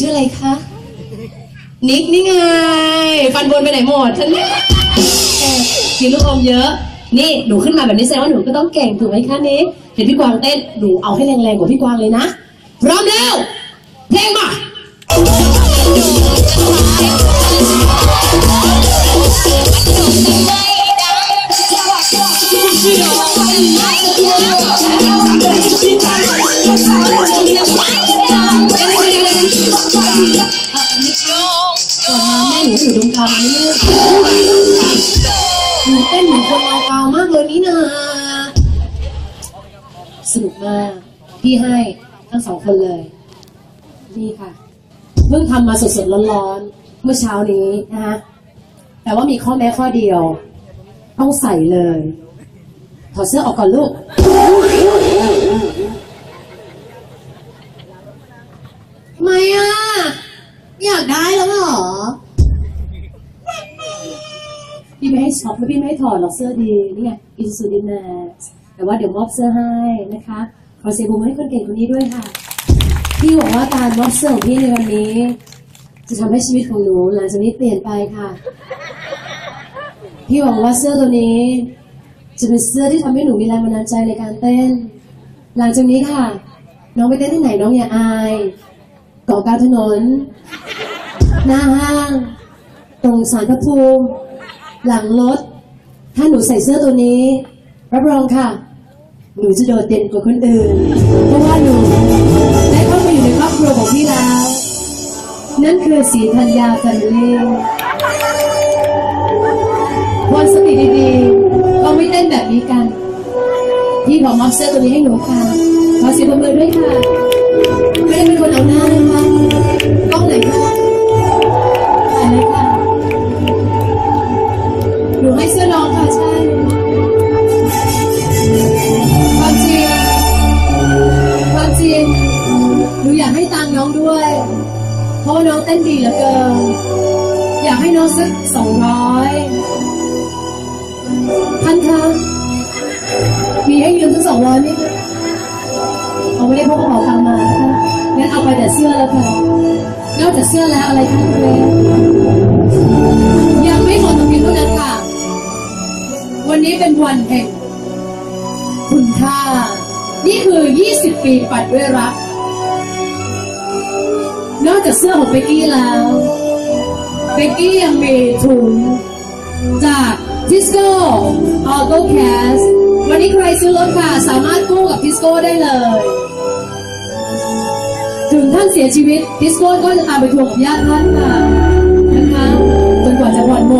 ชื่ออะไรคะ นิกนี่ไง ฟันบนไปไหนหมดฉันเนี่ยกินลูกอมเยอะ นี่หนูขึ้นมาแบบนี้แสดงว่าหนูก็ต้องเก่งถูกไหมคะนิกเห็นพี่กวางเต้นหนูเอาให้แรงๆกว่าพี่กวางเลยนะ พร้อมแล้ว มาก พี่ให้ทั้งสองคนเลย นี่ค่ะ เพิ่งทำมาสดๆร้อนๆเมื่อเช้านี้นะคะแต่ว่ามีข้อแม้ข้อเดียว ต้องใส่เลยถอดเสื้อออกก่อนลูกทำไมอะ อยากได้แล้วเหรอ พี่ไม่ให้ช็อปแล้วพี่ไม่ให้ถอดหรอกเสื้อดีนี่ไงอินซูดินแมส แต่ว่าเดี๋ยวมอบเสื้อให้นะคะ ขอเสียงปรบมือให้คนเก่งคนนี้ด้วยค่ะ พี่หวังว่าการมอบเสื้อของพี่ในวันนี้ จะทำให้ชีวิตของหนูหลังจากนี้เปลี่ยนไปค่ะ พี่หวังว่าเสื้อตัวนี้ จะเป็นเสื้อที่ทำให้หนูมีแรงบันดาลใจในการเต้น หลังจากนี้ค่ะ น้องไปเต้นที่ไหนน้องอย่าอายเกาะกลางถนน หน้าห้าง ตรงสารพระภูมิหลังรถ ถ้าหนูใส่เสื้อตัวนี้ รับรองค่ะ หนูจะโดดเด่นกว่าคนอื่น เพราะว่าหนูได้เข้ามาอยู่ในครอบครัวของพี่แล้ว นั่นคือสีธัญญาแฟมิลี่วันสติดีๆเราไม่เต้นแบบนี้กัน พี่ขอมอบเสื้อตัวนี้ให้หนูค่ะ ขอเสียงปรบมือด้วยค่ะ ไม่ได้เป็นคนเอาหน้านะคะกล้องไหน ราะว่าน้องเต้นดีเหลือเกิน อยากให้น้องสักสองร้อยท่านคะมีให้ยืมสักสองร้อยไหมคะเอาไม่ได้พกกระเป๋าตังค์มานะคะงั้นเอาไปแต่เสื้อแล้วค่ะนอกจากเสื้อแล้วอะไรคะคุณเรยังไม่หมดตรงนี้เท่านั้นค่ะ วันนี้เป็นวันแห่งคุณค่า นี่คือ 20 ปีปัดด้วยรัก นอกจากเสื้อของเบกกี้แล้วเบกกี้ยังมีถุงจากทิสโก้ออโต้แคสวันนี้ใครซื้อรถค่ะ สามารถกู้กับทิสโก้ได้เลย ถึงท่านเสียชีวิตทิสโก้ก็จะตามไปทวงกับญาติท่านค่ะนะคะจนกว่าจะผ่อนหมด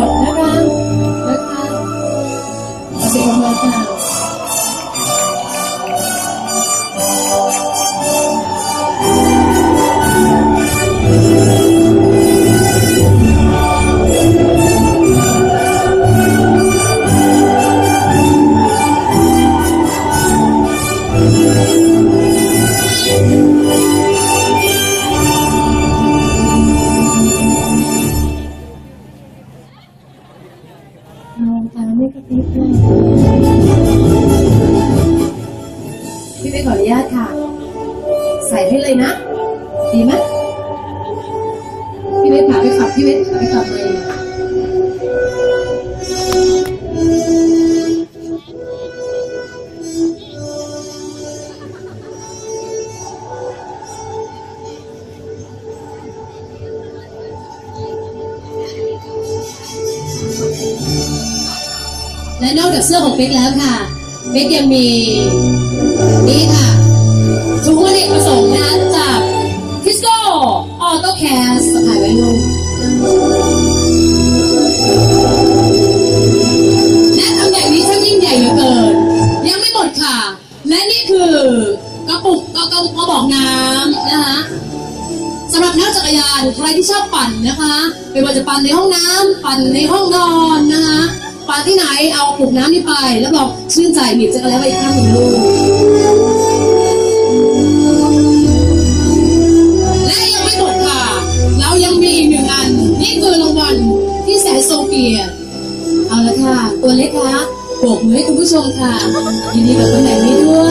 พี่ไปขออนุญาตค่ะ ใส่ให้เลยนะ ดีไหมพี่เป๊กขาไปขับพี่เป๊กขาไปขับเลย นอกจากเสื้อของเป๊กแล้วค่ะเป๊กยังมีนี่ค่ะถุงอเนกประสงค์นะคะจากทิสโก้ออโต้แคสถ่ายไว้ลูและทำอย่งนี้ช่างยิ่งใหญ่เหลือเกิน ยังไม่หมดค่ะ และนี่คือกระปุกกระกระบอกน้ำนะคะสำหรับนักจักรยานใครที่ชอบปั่นนะคะไม่ว่าจะปั่นในห้องน้ำปั่นในห้องนอนนะคะ ปาที่ไหนเอากระปุกน้ำนี่ไป แล้วบอกชื่นใจหนีบจะกรแล้วไปอีกข้างหนึ่งลูกและยังไม่หมดค่ะ เรายังมีอีกหนึ่งอัน นี่คือรางวัลที่แสนทรงเกียรติเอาละค่ะ ตัวเล็กคะโบกมือให้คุณผู้ชมค่ะยินดีกับตำแหน่งนี้ด้วย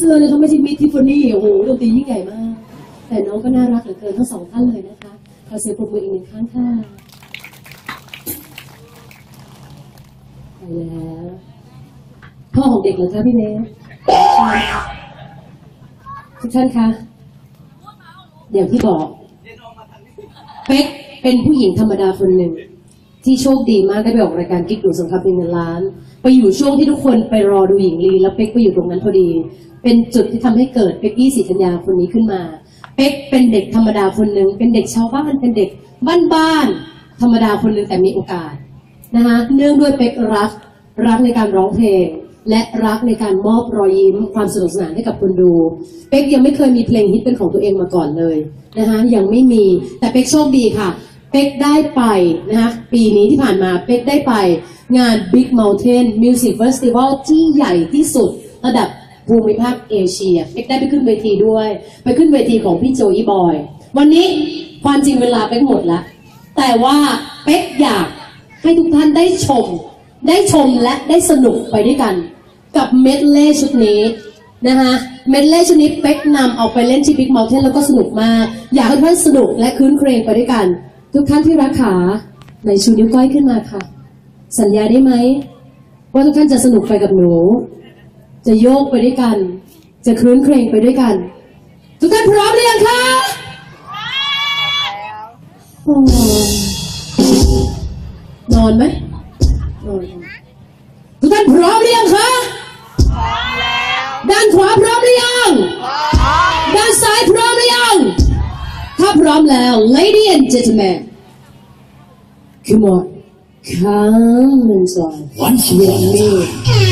เสื้อเลยเขาไม่ใช่มิทิฟฟานี่โอ้โหดนตรียิ่งใหญ่มาก แต่น้องก็น่ารักเหลือเกินทั้งสองท่านเลยนะคะขอเสียงปรบมืออีกหนึ่งครั้งค่ะไปแล้วพ่อของเด็กเหรอคะพี่เนสทุกท่านคะอย่างที่บอกเป๊กเป็นผู้หญิงธรรมดาคนหนึ่ง ที่โชคดีมากได้ไปออกรายการกิ๊กดูสงครามเป็นเงินล้าน ไปอยู่ช่วงที่ทุกคนไปรอดูหญิงลีแล้วเป๊กไปอยู่ตรงนั้นพอดี เป็นจุดที่ทำให้เกิดเป๊กกี้ศรีธัญญาคนนี้ขึ้นมา เป๊กเป็นเด็กธรรมดาคนหนึ่งเป็นเด็กชาวบ้านเป็นเด็กบ้านๆธรรมดาคนหนึ่งแต่มีโอกาสนะคะเนื่องด้วยเป๊กรักรักในการร้องเพลง และรักในการมอบรอยยิ้มความสนุกสนานให้กับคนดู เป๊กยังไม่เคยมีเพลงฮิตเป็นของตัวเองมาก่อนเลยนะคะยังไม่มีแต่เป๊กโชคดีค่ะ เป๊กได้ไปนะคะปีนี้ที่ผ่านมาเป๊กได้ไป งาน Big Mountain Music Festival ที่ใหญ่ที่สุดระดับภูมิภาคเอเชียเป๊กได้ไปขึ้นเวทีด้วย ไปขึ้นเวทีของพี่โจยี่บอย วันนี้ความจริงเวลาเป๊กหมดแล้วแต่ว่าเป๊กอยากให้ทุกท่านได้ชม ได้ชมและได้สนุกไปด้วยกัน กับเมดเล่ชุดนี้นะคะเมดเล่ชุดนี้เป๊กนำเอาไปเล่นที่ Big Mountain แล้วก็สนุกมาก อยากให้ทุกท่านสนุกและคืนเครงไปด้วยกัน ทุกท่านที่รักขาในชูนิ้วก้อยขึ้นมาค่ะ สัญญาได้ไหม ว่าทุกท่านจะสนุกไปกับหนู จะโยกไปด้วยกัน จะคลื้นเครงไปด้วยกัน ทุกท่านพร้อมหรือยังคะโอ้นอนไหมนอนทุกท่านพร้อมหรือยังคะด้านขวาพร้อมหรือยังด้าพร้อมแล้ว lady and gentlemen come on come and join Once with me